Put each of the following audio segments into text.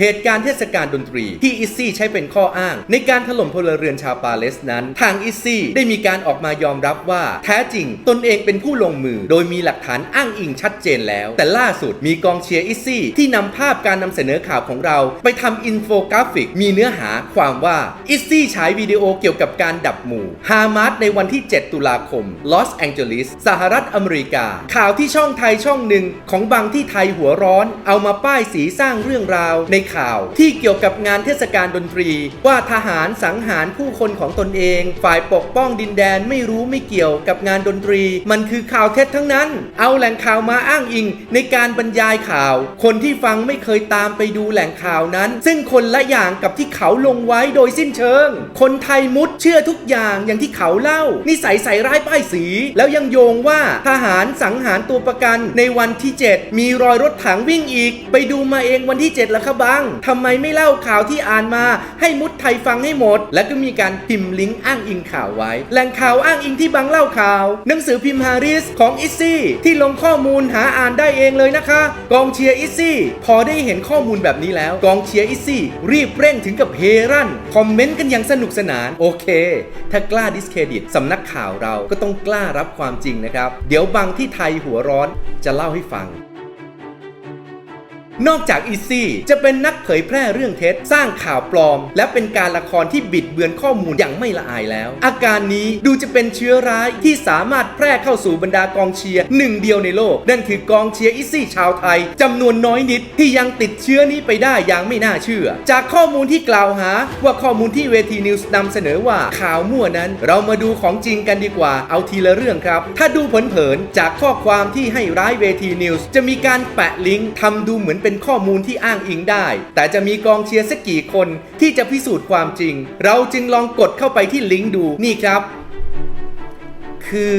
เหตุการณ์เทศกาลดนตรีที่อิซี่ใช้เป็นข้ออ้าง ในการถล่มพลเรือนชาวปาเลสนั้น ทางอิซี่ได้มีการออกมายอมรับว่า แท้จริงตนเองเป็นผู้ลงมือ โดยมีหลักฐานอ้างอิงชัดเจนแล้ว แต่ล่าสุดมีกองเชียร์อิซี่ที่นำภาพการนำเสนอข่าวของเรา ไปทำอินโฟกราฟิก มีเนื้อหาความว่าอิซซี่ฉายวิดีโอเกี่ยวกับการดับหมู่ฮามาสในวันที่ 7 ตุลาคมลอสแองเจลิสสหรัฐอเมริกา ข่าวที่ช่องไทยช่องหนึ่งของบางที่ไทยหัวร้อน เอามาป้ายสีสร้างเรื่องราวในข่าว ที่เกี่ยวกับงานเทศกาลดนตรี ว่าทหารสังหารผู้คนของตนเอง ฝ่ายปกป้องดินแดนไม่รู้ไม่เกี่ยวกับงานดนตรี มันคือข่าวเท็จทั้งนั้น เอาแหล่งข่าวมาอ้างอิง ในการบรรยายข่าว คนที่ฟังไม่เคยตามไปดูแหล่งข่าวนั้น ซึ่งคนละอย่างกับที่เขาลงไว้โดยสิ้นเชิง คนไทยมุดเชื่อทุกอย่างอย่างที่เขาเล่า นิสัยใส่ร้ายป้ายสี แล้วยังโยงว่าทหารสังหารตัวประกันในวันที่ 7 มีรอยรถถังวิ่งอีก ไปดูมาเองวันที่ 7แล้วครับบังทำไมไม่เล่าข่าวที่อ่านมา ให้มุดไทยฟังให้หมด และก็มีการพิมพ์ลิงก์อ้างอิงข่าวไว้ แหล่งข่าวอ้างอิงที่บังเล่าข่าว หนังสือพิมพ์ฮาริสของอิซซี่ที่ลงข้อมูลหาอ่านได้เองเลยนะคะ กองเชียร์อิซซี่พอได้เห็นข้อมูลแบบนี้แล้ว กองเชียร์อิซซี่รีบเร่งถึงกับเฮรั่นคอมเมนต์กันอย่างสนุกสนานโอเค ถ้ากล้าดิสเครดิตสำนักข่าวเราก็ต้องกล้ารับความจริงนะครับ เดี๋ยวบางที่ไทยหัวร้อนจะเล่าให้ฟัง นอกจากอีซี่จะเป็นนักเผยแพร่เรื่องเท็จ สร้างข่าวปลอม และเป็นการละครที่บิดเบือนข้อมูลอย่างไม่ละอายแล้ว อาการนี้ดูจะเป็นเชื้อร้ายที่สามารถแพร่เข้าสู่บรรดากองเชียร์หนึ่งเดียวในโลก นั่นคือกองเชียร์อีซี่ชาวไทยจำนวนน้อยนิดที่ยังติดเชื้อนี้ไปได้อย่างไม่น่าเชื่อ จากข้อมูลที่กล่าวหาว่าข้อมูลที่เวทีนิวส์นำเสนอว่าข่าวมั่วนั้น เรามาดูของจริงกันดีกว่าเอาทีละเรื่องครับ ถ้าดูเผินๆจากข้อความที่ให้ร้ายเวทีนิวส์จะมีการแปะลิงก์ทำดูเหมือนเป็นข้อมูลที่อ้างอิงได้ แต่จะมีกองเชียร์สักกี่คนที่จะพิสูจน์ความจริง เราจึงลองกดเข้าไปที่ลิงก์ดูนี่ครับ คือ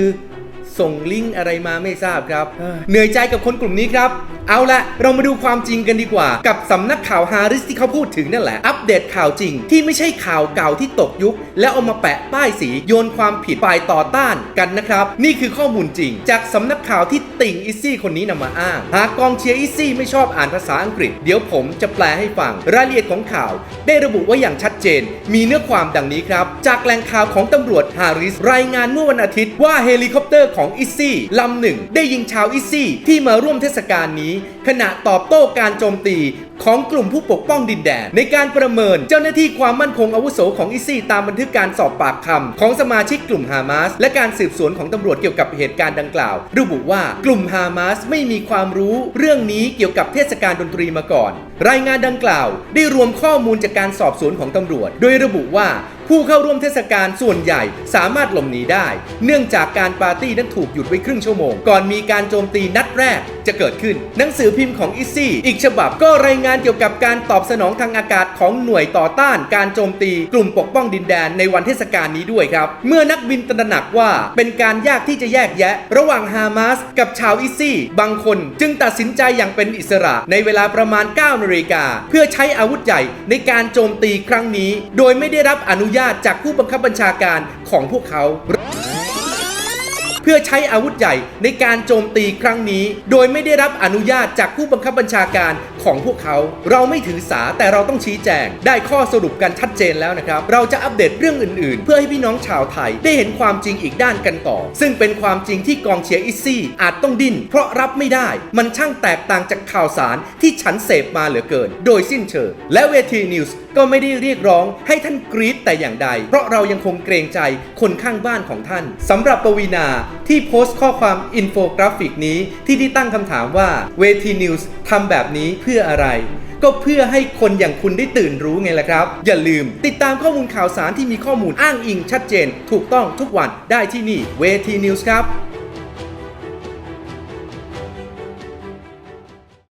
ส่งลิงก์อะไรมาไม่ทราบครับเอ้อเหนื่อยใจกับคนกลุ่มนี้ครับ เอาละเรามาดูความจริงกันดีกว่า กับสำนักข่าวฮาริสที่เขาพูดถึงนั่นแหละ อัปเดตข่าวจริง ที่ไม่ใช่ข่าวเก่าที่ตกยุค แล้วเอามาแปะป้ายสีโยนความผิดฝ่ายต่อต้านกันนะครับ นี่คือข้อมูลจริง จากสำนักข่าวที่ติ่งอิซี่คนนี้นำมาอ้าง หากกองเชียร์อิซี่ไม่ชอบอ่านภาษาอังกฤษ เดี๋ยวผมจะแปลให้ฟัง รายละเอียดของข่าว ได้ระบุไว้อย่างชัดเจน มีเนื้อความดังนี้ครับ จากแหล่งข่าวของตำรวจฮาริสรายงานเมื่อวันอาทิตย์ว่าเฮลิคอปเตอร์ของอิซี่ลำหนึ่งได้ยิงชาวอิซี่ที่มาร่วมเทศกาลนี้ ขณะตอบโต้การโจมตีของกลุ่มผู้ปกป้องดินแดน ในการประเมินเจ้าหน้าที่ความมั่นคงอาวุโสของอิซี่ตามบันทึกการสอบปากคำของสมาชิกกลุ่มฮามาส และการสืบสวนของตำรวจเกี่ยวกับเหตุการณ์ดังกล่าว ระบุว่ากลุ่มฮามาสไม่มีความรู้เรื่องนี้เกี่ยวกับเทศกาลดนตรีมาก่อน รายงานดังกล่าว ได้รวมข้อมูลจากการสอบสวนของตำรวจ โดยระบุว่าผู้เข้าร่วมเทศกาลส่วนใหญ่สามารถหลบหนีได้ เนื่องจากการปาร์ตี้นั้นถูกหยุดไว้ครึ่งชั่วโมง ก่อนมีการโจมตีนัดแรกจะเกิดขึ้น หนังสือพิมพ์ของอิซี่อีกฉบับก็รายงานเกี่ยวกับการตอบสนองทางอากาศของหน่วยต่อต้านการโจมตีกลุ่มปกป้องดินแดนในวันเทศกาลนี้ด้วยครับ เมื่อนักบินตระหนักว่าเป็นการยากที่จะแยกแยะ ระหว่างฮามาสกับชาวอิซี่บางคนจึงตัดสินใจอย่างเป็นอิสระในเวลาประมาณ9นาฬิกา เพื่อใช้อาวุธใหญ่ในการโจมตีครั้งนี้ โดยไม่ได้รับอนุญาตจากผู้บังคับบัญชาการของพวกเขา เพื่อใช้อาวุธใหญ่ในการโจมตีครั้งนี้ โดยไม่ได้รับอนุญาตจากผู้บังคับบัญชาการของพวกเขา เราไม่ถือสาแต่เราต้องชี้แจง ได้ข้อสรุปกันชัดเจนแล้วนะครับ เราจะอัปเดตเรื่องอื่นๆ เพื่อให้พี่น้องชาวไทยได้เห็นความจริงอีกด้านกันต่อ ซึ่งเป็นความจริงที่กองเชียร์อิซี่อาจต้องดิ้น เพราะรับไม่ได้ มันช่างแตกต่างจากข่าวสารที่ฉันเสพมาเหลือเกิน โดยสิ้นเชิงและเวทีนิวส์ ก็ไม่ได้เรียกร้องให้ท่านกรี๊ดแต่อย่างใด เพราะเรายังคงเกรงใจคนข้างบ้านของท่านสำหรับปวีนาที่โพสต์ข้อความอินโฟกราฟิกนี้ที่ได้ตั้งคำถามว่าเวทีนิวส์ทำแบบนี้เพื่ออะไรก็เพื่อให้คนอย่างคุณได้ตื่นรู้ไงล่ะครับ อย่าลืม ติดตามข้อมูลข่าวสารที่มีข้อมูลอ้างอิงชัดเจน ถูกต้องทุกวันได้ที่นี่เวทีนิวส์ครับ